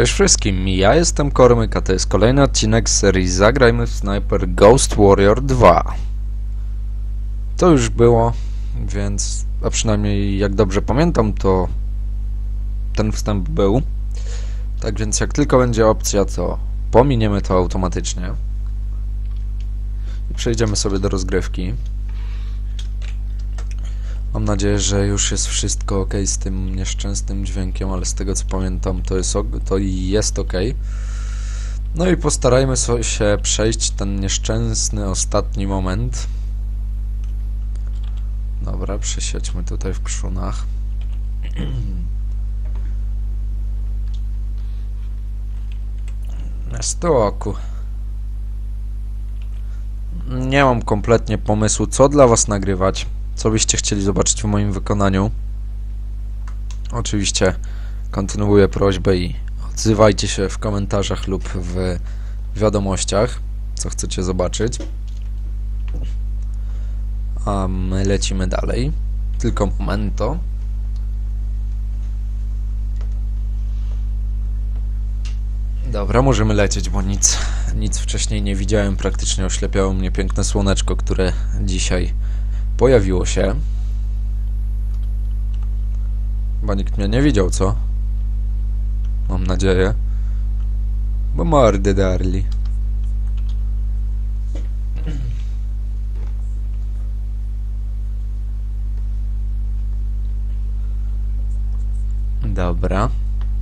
Cześć wszystkim, ja jestem Kormyk, a to jest kolejny odcinek serii Zagrajmy w Sniper Ghost Warrior 2. To już było, więc, a przynajmniej jak dobrze pamiętam, to ten wstęp był. Tak więc jak tylko będzie opcja, to pominiemy to automatycznie. I przejdziemy sobie do rozgrywki. Mam nadzieję, że już jest wszystko ok z tym nieszczęsnym dźwiękiem, ale z tego co pamiętam to jest, to jest ok. No i postarajmy się przejść ten nieszczęsny ostatni moment. Dobra, przesiedźmy tutaj w krzunach. Na stoku. Nie mam kompletnie pomysłu, co dla was nagrywać co byście chcieli zobaczyć w moim wykonaniu. Oczywiście kontynuuję prośbę i odzywajcie się w komentarzach lub w wiadomościach, co chcecie zobaczyć. A my lecimy dalej. Tylko momento. Dobra, możemy lecieć, bo nic, nic wcześniej nie widziałem. Praktycznie oślepiało mnie piękne słoneczko, które dzisiaj pojawiło się. Chyba nikt mnie nie widział, co? Mam nadzieję. Bo mordy darli. Dobra.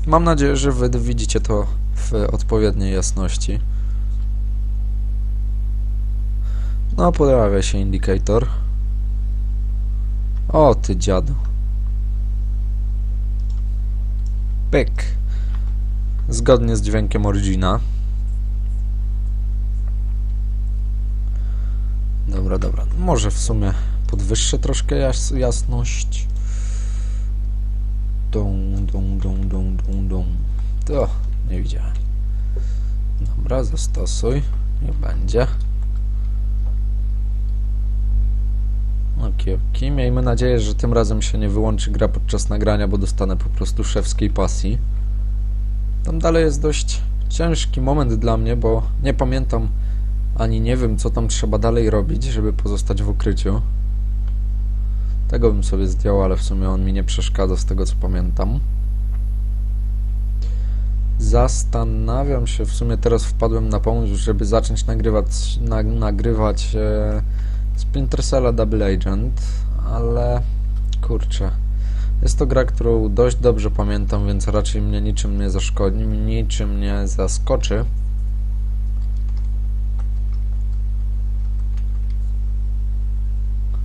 Mam nadzieję, że wy widzicie to w odpowiedniej jasności. No, pojawia się indikator. O, ty dziadu. Pyk. Zgodnie z dźwiękiem Origina. Dobra, dobra. Może w sumie podwyższę troszkę jas jasność. Dum, dum, dum, dum, dum, dum. To nie widziałem. Dobra, zastosuj. Niech będzie. Oki. Miejmy nadzieję, że tym razem się nie wyłączy gra podczas nagrania, bo dostanę po prostu szewskiej pasji. Tam dalej jest dość ciężki moment dla mnie, bo nie pamiętam ani nie wiem, co tam trzeba dalej robić, żeby pozostać w ukryciu. Tego bym sobie zdjął, ale w sumie on mi nie przeszkadza z tego, co pamiętam. Zastanawiam się, w sumie teraz wpadłem na pomysł, żeby zacząć nagrywać, na, nagrywać e, Splinter Cell Double Agent, ale kurczę. Jest to gra, którą dość dobrze pamiętam, więc raczej mnie niczym nie zaszkodzi, niczym nie zaskoczy.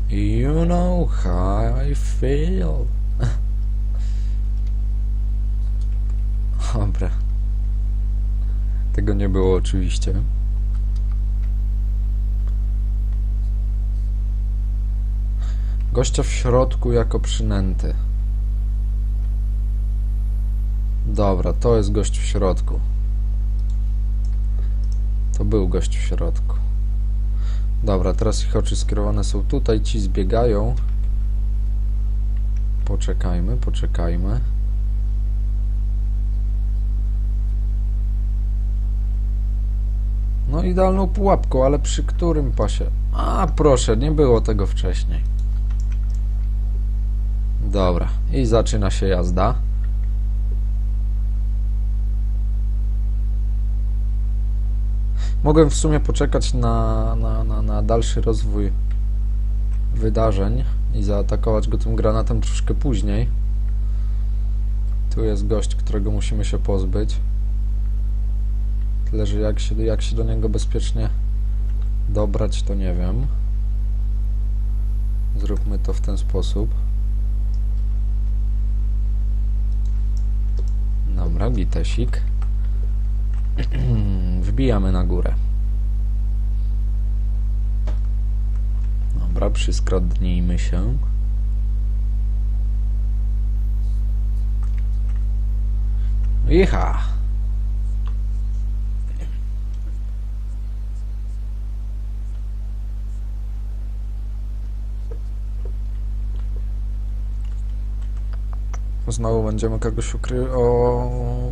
You know how I feel. Dobra. Tego nie było oczywiście. Gościa w środku jako przynęty. Dobra, to jest gość w środku. To był gość w środku. Dobra, teraz ich oczy skierowane są tutaj, ci zbiegają. Poczekajmy, poczekajmy. No idealną pułapką, ale przy którym pasie? A proszę, nie było tego wcześniej. Dobra, i zaczyna się jazda. Mogłem w sumie poczekać na, na, na, na dalszy rozwój wydarzeń i zaatakować go tym granatem troszkę później. Tu jest gość, którego musimy się pozbyć. Tyle, że jak się, jak się do niego bezpiecznie dobrać, to nie wiem. Zróbmy to w ten sposób. Dobra, bitesik. Wbijamy na górę. Dobra, przyskradnijmy się. Icha! Znowu będziemy kogoś ukry... O...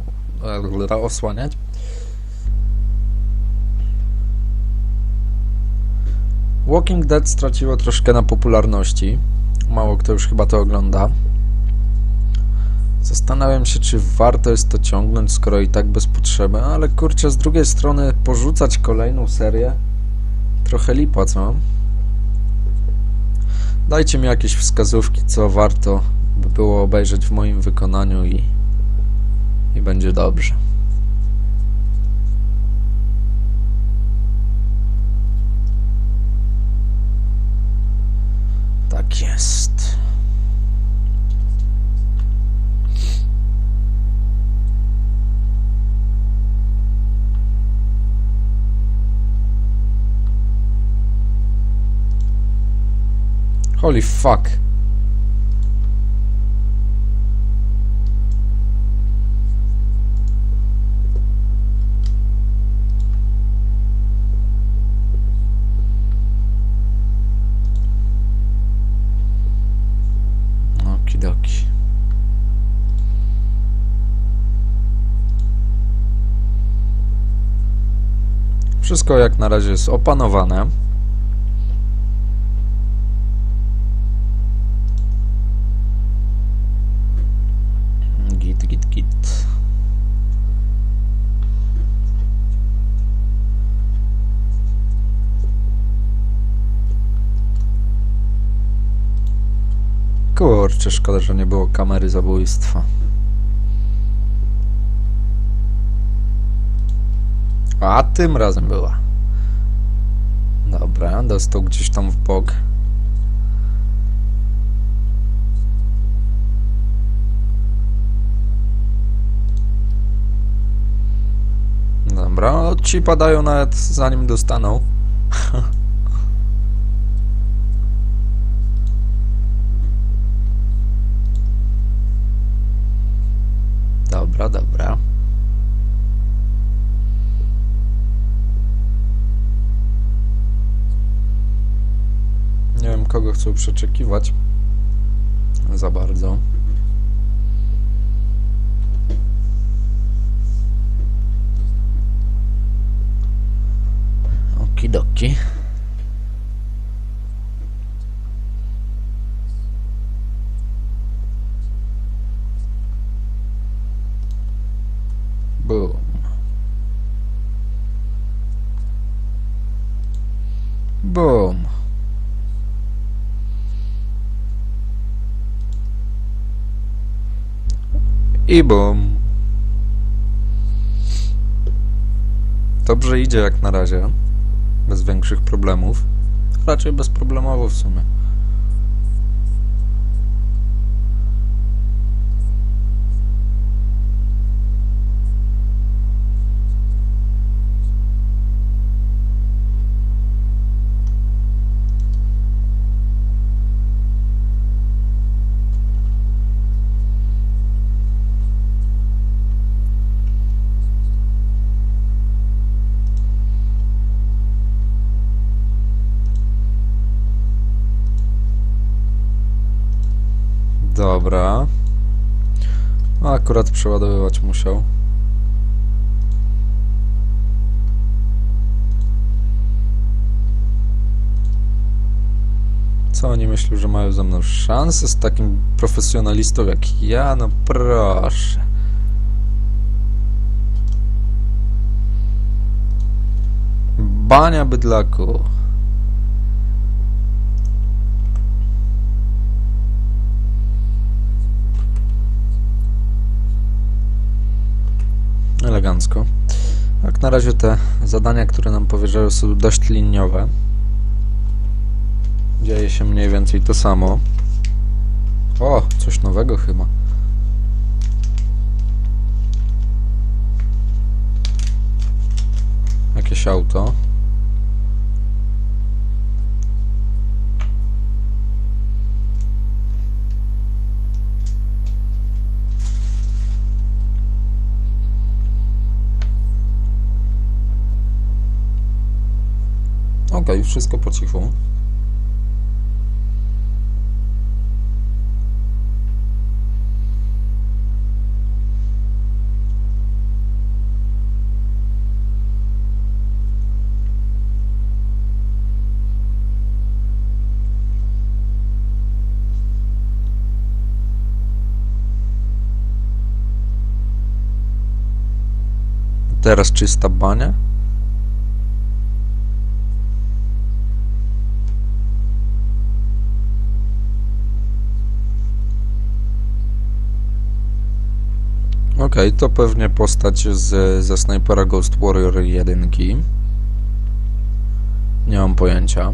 osłaniać. Walking Dead straciło troszkę na popularności. Mało kto już chyba to ogląda. Zastanawiam się, czy warto jest to ciągnąć, skoro i tak bez potrzeby, ale kurczę, z drugiej strony porzucać kolejną serię trochę lipa, co? Dajcie mi jakieś wskazówki, co warto było obejrzeć w moim wykonaniu i, i będzie dobrze. Tak jest. Holy fuck. Wszystko jak na razie jest opanowane. Git, git, git. Kurczę, szkoda, że nie było kamery zabójstwa. A tym razem była. Dobra, dostał gdzieś tam w bok. Dobra, ci padają nawet zanim dostaną. Chcą przeczekiwać. Za bardzo. Okidoki. Boom. Boom. I boom. Dobrze idzie jak na razie. Bez większych problemów. Raczej bezproblemowo w sumie. Dobra. No, Akurat przeładowywać musiał. Co oni myślą, że mają ze mną szansę z takim profesjonalistą jak ja? No proszę. Bania bydlaku. Elegancko. Jak na razie te zadania, które nam powierzają są dość liniowe. Dzieje się mniej więcej to samo. O, coś nowego chyba. Jakieś auto. Ok, już wszystko po cichu. Teraz czysta bania. Okej, to pewnie postać z, ze Snipera Ghost Warrior 1. Nie mam pojęcia.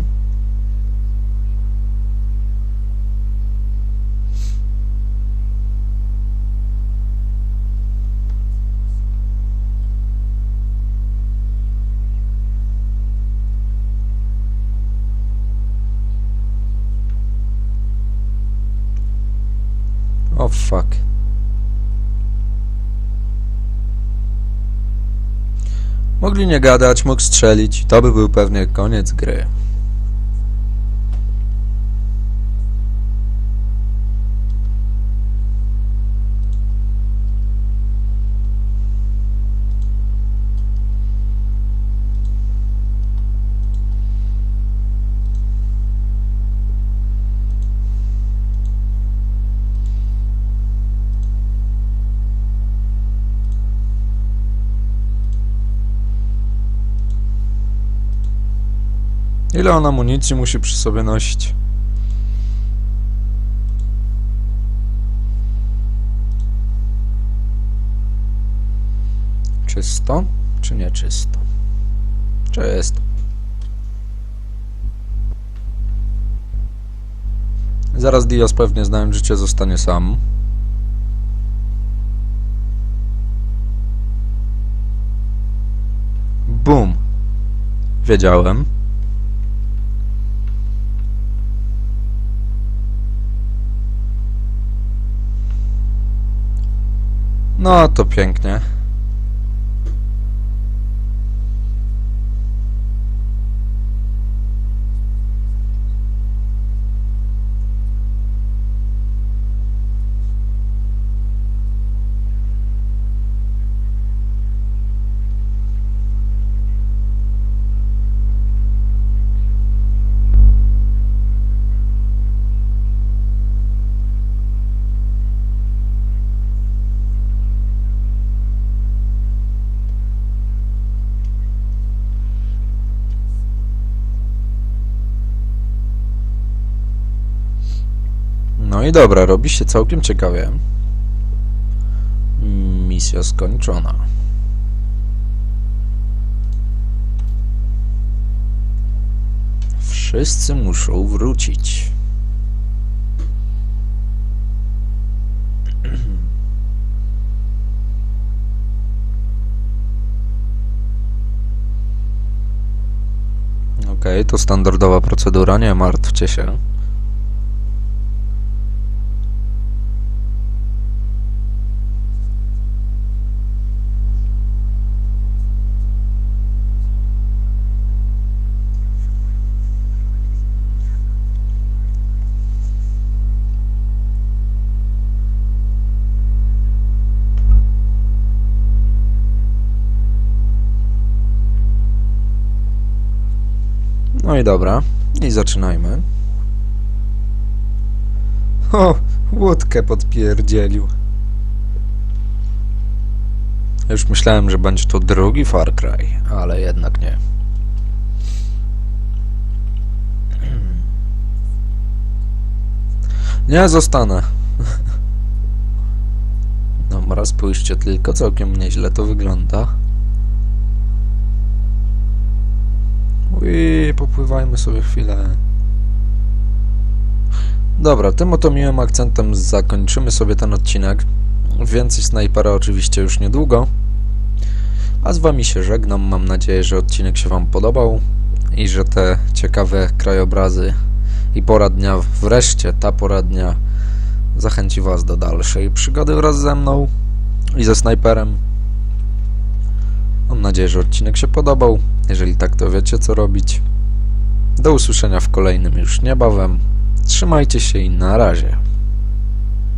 O fuck. Mogli nie gadać, mógł strzelić. To by był pewnie koniec gry. Ile on amunicji musi przy sobie nosić? Czysto? Czy nie czysto? Czysto. Zaraz Diaz pewnie znając życie zostanie sam. Bum. Wiedziałem. No to pięknie. I dobra, robi się całkiem ciekawie. Misja skończona. Wszyscy muszą wrócić. Okej, to standardowa procedura, nie martwcie się. No i dobra, i zaczynajmy. O, łódkę podpierdzielił. Już myślałem, że będzie to drugi Far Cry, ale jednak nie. Nie zostanę. Dobra, spójrzcie tylko, całkiem nieźle to wygląda. Ui, popływajmy sobie chwilę. Dobra, tym oto miłym akcentem zakończymy sobie ten odcinek. Więcej snajpera oczywiście już niedługo. A z wami się żegnam. Mam nadzieję, że odcinek się wam podobał i że te ciekawe krajobrazy i pora dnia, wreszcie ta pora dnia zachęci was do dalszej przygody wraz ze mną i ze snajperem. Mam nadzieję, że odcinek się podobał. Jeżeli tak, to wiecie co robić. Do usłyszenia w kolejnym już niebawem. Trzymajcie się i na razie.